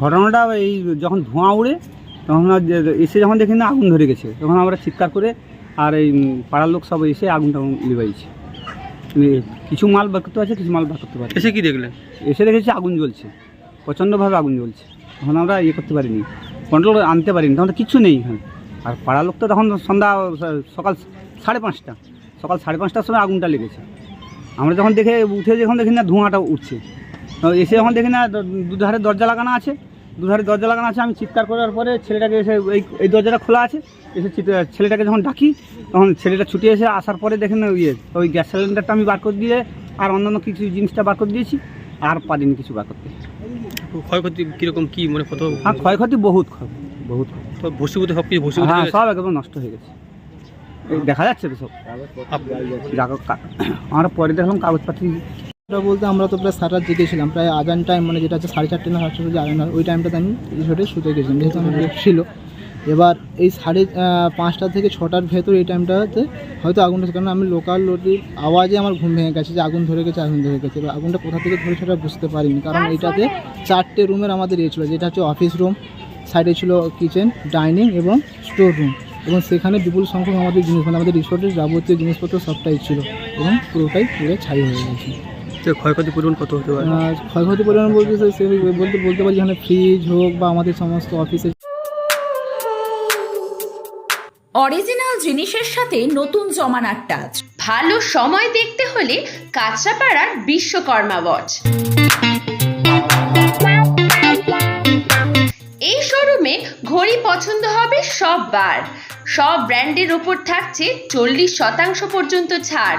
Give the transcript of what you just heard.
ঘটনাটা এই যখন ধোঁয়া উড়ে তখন এসে যখন দেখি না আগুন ধরে গেছে। তখন আমরা চিৎকার করে আর এই পাড়ার লোক সব এসে আগুনটা লিবাইছে এ, কিছু মাল বার করতে পারছে কিছু মাল বার করতে পারছে এসে কি দেখলেন এসে দেখেছি আগুন জ্বলছে। প্রচণ্ডভাবে আগুন জ্বলছে। তখন আমরা ইয়ে করতে পারিনি কন্ট্রোল আনতে পারিনি। তখন তো কিচ্ছু নেই এখানে। আর পাড়ার লোক তো তখন সন্ধ্যা সকাল সাড়ে পাঁচটা সকাল সাড়ে পাঁচটার সময় আগুনটা লেগেছে। আমরা যখন দেখে উঠে যখন দেখি না ধোঁয়াটা উঠছে। এসে যখন দেখি না দুধারে দরজা লাগানো আছে দুধারে দরজা লাগানো আছে আমি চিৎকার করার পরে ছেলেটাকে এসে এই এই দরজাটা খোলা আছে এসে ছেলেটাকে যখন ডাকি তখন ছেলেটা ছুটে এসে আসার পরে দেখেন ইয়ে ওই গ্যাস সিলিন্ডারটা আমি বার করে দিয়ে আর অন্যান্য কিছু জিনিসটা বার করে দিয়েছি আর পারিনি কিছু বার করতে। ক্ষয়ক্ষতি কীরকম কী মানে কত আর ক্ষয়ক্ষতি বহুত ক্ষয় বহুত। তো ভসিভূত সব কিছু ভসিভূত হ্যাঁ সব একদম নষ্ট হয়ে গেছে। দেখা যাচ্ছে তো সব। আমরা পরে দেখলাম কাগজপাতি ওটা বলতে আমরা তো প্রায় সাত রাত জেগেছিলাম প্রায় আজান টাইম মানে যেটা হচ্ছে সাড়ে চারটে না সাড়ে চারটে আজান ওই টাইমটাতে আমি রিসোর্টে শুতে গেছিলাম, যেহেতু আমার রেস্ট ছিল। এবার এই সাড়ে পাঁচটা থেকে ছটার ভেতর এই টাইমটাতে হয়তো আগুনটা কারণ আমি লোকাল লোটির আওয়াজে আমার ঘুম ভেঙে গেছে যে আগুন ধরে গেছে, আগুন ধরে গেছে। এবার আগুনটা কোথা থেকে ধরে সেটা বুঝতে পারিনি, কারণ এইটাতে চারটে রুমের আমাদের ইয়ে ছিল, যেটা হচ্ছে অফিস রুম সাইডে ছিল কিচেন ডাইনিং এবং স্টোর রুম এবং সেখানে বিপুল সংখ্যক আমাদের জিনিস মানে আমাদের রিসোর্টের যাবতীয় জিনিসপত্র সবটাই ছিল এবং পুরোটাই পুরো ছাই হয়ে গেছে। তো ক্ষয়ক্ষতি পরিমাণ কত হতে পারে? ক্ষয়ক্ষতি পরিমাণ বলতে সে- বলতে বলতে পারি যেখানে ফ্রিজ হোক বা আমাদের সমস্ত অফিসে অরিজিনাল জিনিসের সাথে নতুন জমানার টাচ। ভালো সময় দেখতে হলে কাঁচরাপাড়ার বিশ্বকর্মা ওয়াচ। এই শোরুমে ঘড়ি পছন্দ হবে সব বার সব ব্র্যান্ডের ওপর থাকছে চল্লিশ শতাংশ পর্যন্ত ছাড়।